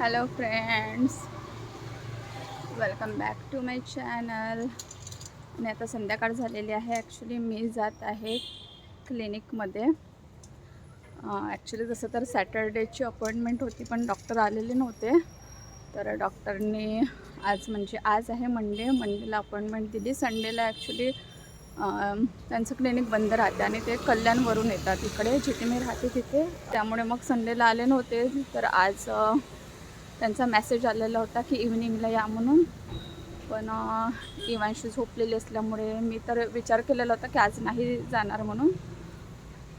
Hello friends welcome back to my channel आणि आता संध्याकाळ झालेली आहे. ॲक्च्युली मी जात आहे क्लिनिकमध्ये ॲक्च्युली जसं तर सॅटरडेची अपॉइंटमेंट होती पण डॉक्टर आलेले नव्हते. तर डॉक्टरनी आज म्हणजे आज आहे मंडे मंडेला अपॉइंटमेंट दिली. संडेला ॲक्च्युली त्यांचं क्लिनिक बंद राहते आणि ते कल्याणवरून येतात. इकडे जिथे मी राहते तिथे. त्यामुळे मग संडेला आले नव्हते. तर आज त्यांचा मेसेज आलेला होता की इव्हिनिंगला या म्हणून. पण अ, इवांशी झोपलेली असल्यामुळे मी तर विचार केलेला होता की आज नाही जाणार म्हणून.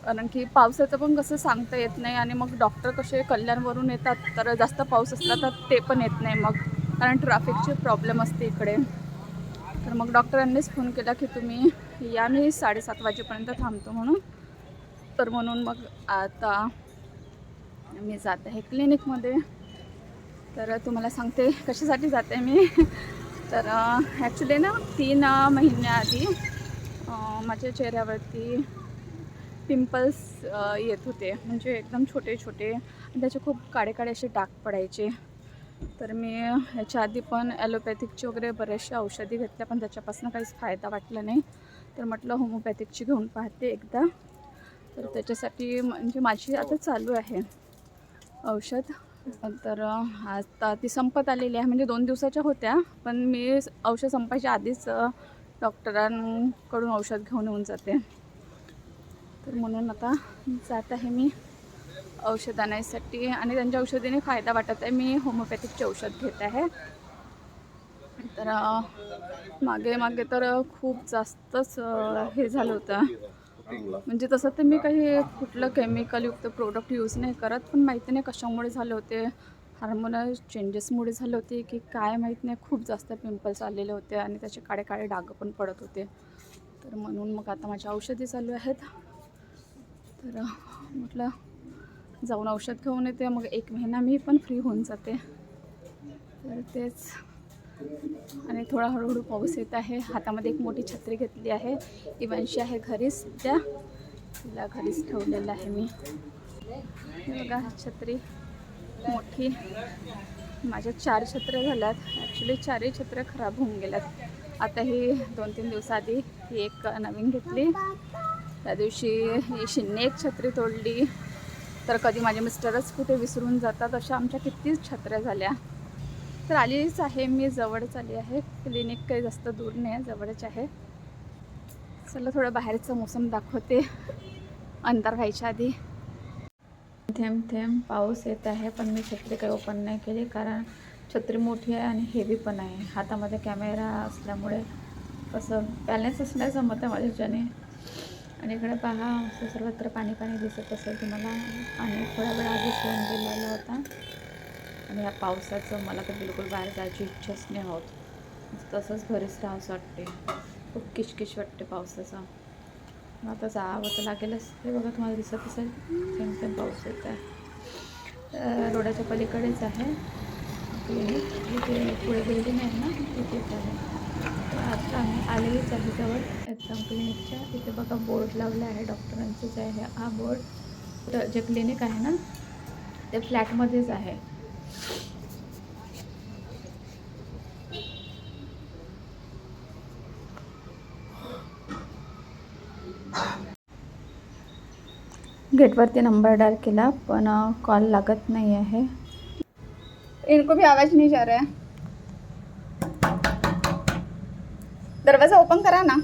कारण की पावसाचं पण कसं सांगता येत नाही आणि मग डॉक्टर कसे कल्याणवरून येतात तर जास्त पाऊस असला तर ते पण येत नाही मग. कारण ट्रॅफिकची प्रॉब्लेम असते इकडे. तर मग डॉक्टरांनीच फोन केला की तुम्ही या मी साडेसात वाजेपर्यंत थांबतो म्हणून. तर म्हणून मग आता मी जात आहे क्लिनिकमध्ये तर तुम्हाला सांगते कशासाठी जाते मी. तर ॲक्च्युली ना तीन महिन्याआधी माझ्या चेहऱ्यावरती पिंपल्स येत होते. म्हणजे एकदम छोटे छोटे. आणि त्याचे खूप काळे काळे असे डाग पडायचे. तर मी ह्याच्या आधी पण ॲलोपॅथिकची वगैरे बऱ्याचशा औषधी घेतल्या पण त्याच्यापासून काहीच फायदा वाटला नाही. तर म्हटलं होमोपॅथिकची घेऊन पाहते एकदा. तर त्याच्यासाठी म्हणजे माझी आता चालू आहे औषध. तर आता ती संपत आलेली आहे. म्हणजे दोन दिवसाच्या होत्या पण मी औषध संपायच्या आधीच डॉक्टरांकडून औषध घेऊन येऊन जाते. तर म्हणून आता जात आहे मी औषध आणायसाठी आणि त्यांच्या औषधीने फायदा वाटत आहे. मी होमिओपॅथिकचे औषध घेत आहे. तर मागे मागे तर खूप जास्तच हे झालं होतं. म्हणजे तसं तर मी काही कुठलं केमिकलयुक्त प्रोडक्ट यूज नाही करत पण माहिती नाही कशामुळे झाले होते. हार्मोनल चेंजेसमुळे झाले होते की काय माहीत नाही. खूप जास्त पिंपल्स आलेले होते आणि त्याचे काळे काळे डाग पण पडत होते. तर म्हणून मग आता माझ्या औषधी चालू आहेत. तर म्हटलं जाऊन औषध घेऊन येते. मग एक महिना मी पण फ्री होऊन जाते. तर तेच. आणि थोडा हळूहळू पाऊस येत आहे. हातामध्ये एक मोठी छत्री घेतली आहे. इवनशी आहे घरीच. सध्या तिला घरीच ठेवलेलं आहे मी. बघा छत्री मोठी. माझ्या चार छत्र्या झाल्यात. ॲक्च्युली चारही छत्र्या खराब होऊन गेल्यात. आता ही दोन तीन दिवसाआधी ही एक नवीन घेतली. त्या दिवशी ही शिन्ने एक छत्री तोडली. तर कधी माझे मिस्टरच कुठे विसरून जातात अशा आमच्या किती छत्र्या झाल्या. तर आलीच आहे. मी जवळच आली आहे. क्लिनिक काही जास्त दूर नाही आहे. जवळच आहे. चला थोडं बाहेरचं मोसम दाखवते. अंतर व्हायच्या आधी. थेंब थेंब पाऊस येत आहे पण मी छत्री काही ओपन नाही केली कारण छत्री मोठी आहे आणि हेवी पण आहे. हातामध्ये कॅमेरा असल्यामुळे कसं बॅलन्सच नाही जमत आहे माझ्याच्याने. आणि इकडे पहा असं सर्वत्र पाणी पाणी दिसत असेल तुम्हाला. आणि थोडा वेळ आधीच येऊन गेलेला होता. आणि ह्या पावसाचं मला तर बिलकुल बाहेर जायची इच्छाच नाही होत. तसंच घरीच राहावंसं वाटते खूप किशकिश वाटते पावसाचा. मग आता जावं तर लागेलच. हे बघा तुम्हाला दिसत असेल. सेम सेम पाऊस येत आहे. रोडाच्या पलीकडेच आहे. क्लिनिक पुढे बिल्डिंग आहे ना तिथेच आहे. आता आम्ही आलेलीच आहे जवळ. एकदम क्लिनिकच्या तिथे बघा बोर्ड लावला आहे. डॉक्टरांचंच आहे हा बोर्ड तर जे क्लिनिक आहे ना ते फ्लॅटमध्येच आहे. गेटवरती नंबर डायल केला पण कॉल लागत नाही आहे. इनको भी आवाज नहीं जा रहा है. दरवाजा ओपन करा ना.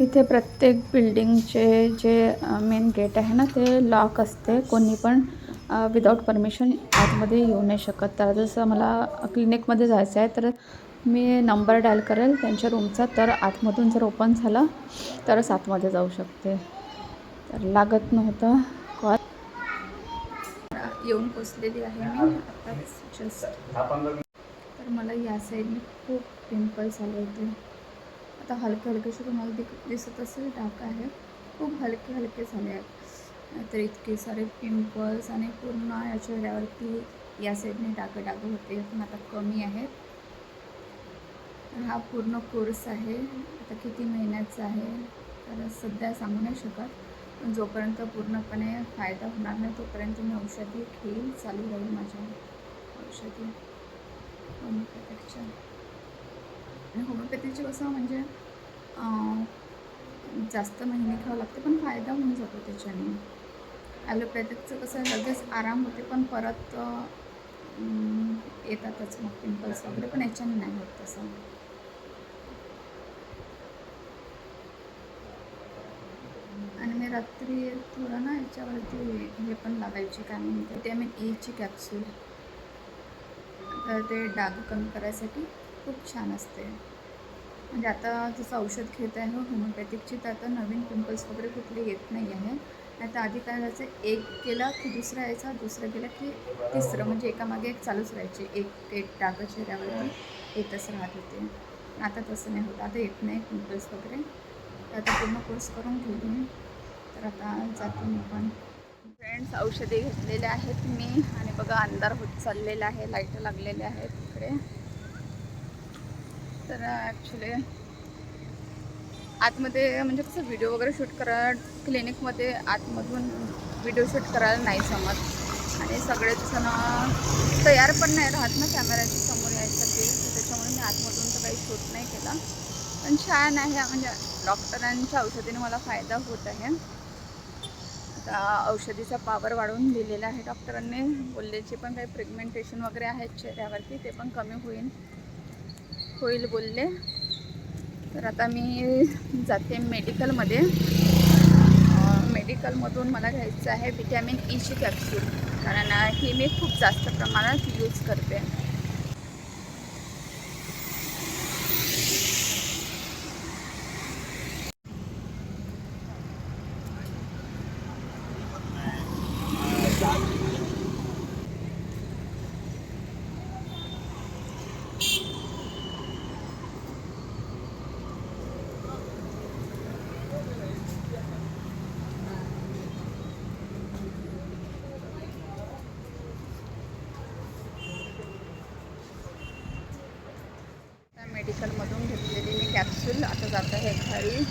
इथे प्रत्येक बिल्डिंगचे जे मेन गेट आहे ना ते लॉक असते. कोणी पण विदाऊट परमिशन आतमध्ये येऊ नाही शकत. तर जसं मला क्लिनिकमध्ये जायचं आहे तर मी नंबर डायल करेल त्यांच्या रूमचा तर आतमधून जर ओपन झाला तरच आतमध्ये जाऊ शकते. तर लागत नव्हतं. कॉल येऊन पोचलेली आहे मी. आताच जस्ट तर मला या साईडने खूप पिंपल्स आले होते. आता हलके हलकेसे तुम्हाला दिक दिसत असेल डाक आहे. खूप हलके हलके झाले आहेत. तर इतके सारे पिंपल्स आणि पूर्ण या चेहऱ्यावरती या साईडने डाग डागं होते पण आता कमी आहेत हा पूर्ण कोर्स आहे. आता किती महिन्याचा आहे? तर सध्या सांगू नाही शकत. जोपर्यंत पूर्णपणे फायदा होणार नाही तोपर्यंत मी औषधी घेईल चालू राहील माझ्या. औषधी होमिओपॅथीच्या. आणि होमिओपॅथीचे कसं म्हणजे जास्त महिने खावं लागते पण फायदा होऊन जातो त्याच्याने. ॲलोपॅथिकचं कसं लगेच आराम होते पण परत येतातच मग पिंपल्स वगैरे पण याच्याने नाही होत तसं आणि मी रात्री थोडं ना याच्यावरती हे पण लावायची काय म्हणते विटॅमिन ईची कॅप्सूल तर ते डाग कमी करायसाठी खूप छान असते. म्हणजे आता जसं औषध घेत आहे होमिओपॅथिकची तर आता नवीन पिंपल्स वगैरे कुठले येत नाही आहे. नाही तर आधी काय व्हायचं एक केला की दुसरा यायचा दुसरं केलं की तिसरं. म्हणजे एकामागे एक चालूच राहायचे. एक एक डाग चेहऱ्यावरती येतच राहत होते. आता तसं नाही होत. आता येत नाही पिंपल्स वगैरे. तर आता पूर्ण कोर्स करून घेऊ तर आता जातो मी पण. फ्रेंड्स औषधे घेतलेले आहेत मी. आणि बघा अंधार होत चाललेला आहे. लाइट लागलेले आहेत इकडे. तर ॲक्च्युली आतमध्ये म्हणजे कसं व्हिडिओ वगैरे शूट करा क्लिनिकमध्ये आतमधून व्हिडिओ शूट करायला नाही जमत. आणि सगळेच जण तयार पण नाही राहत ना कॅमेऱ्याच्या समोर यायसाठी. तर त्याच्यामुळे मी आतमधून तर काही शूट नाही केला. पण छान आहे. म्हणजे डॉक्टरांच्या औषधीने मला फायदा होत आहे. औषधीचा पावर वाढवून दिलेला आहे. डॉक्टरांनी बोलले जे पण काही प्रेग्मेंटेशन वगैरे आहेत चेहऱ्यावरती ते पण कमी होईल. होईल बोलले. तर आता मी जाते मेडिकलमध्ये मेडिकलमधून मला घ्यायचं आहे विटॅमिन ईची कॅप्सूल कारण ही मी खूप जास्त प्रमाणात यूज करते त्या मेडिकलमधून घेतलेली मी कॅप्सूल आता जात आहे घरी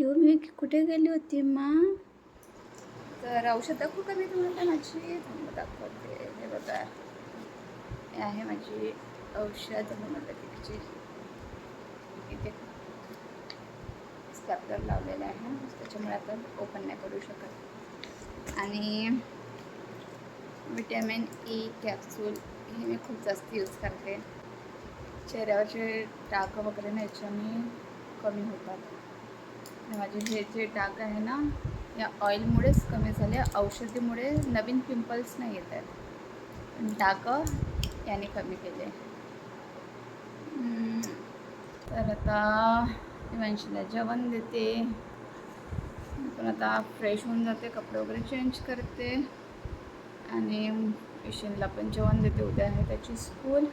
यो मी कुठे गेली होती मा? तर औषध दाखवू का मी तुम्हाला माझी? दाखवते. हे बघा. हे आहे माझी औषध होमिओपॅथिकची इथे स्टॅपलर लावलेलं आहे. त्याच्यामुळे आता ओपन नाही करू शकत. आणि विटॅमिन ई कॅप्सूल हे मी खूप जास्त यूज करते. चेहऱ्यावरचे डाग वगैरे ना याच्याने कमी होतात. माझे हे जे डाग आहे ना या ऑइलमुळेच कमी झाले औषधीमुळे नवीन पिंपल्स नाही येत आहेत. डाग याने कमी केले. तर आता वंशीला जेवण देते. पण आता फ्रेश होऊन जाते कपडे वगैरे चेंज करते. आणि पेशंटला पण जेवण देते. उद्या आहे त्याची स्कूल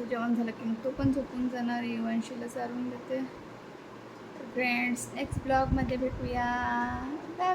जेवण झालं की मग तो पण झोपून जाणार युवंशीला सारून देते. फ्रेंड्स नेक्स्ट ब्लॉगमध्ये भेटूया. बाय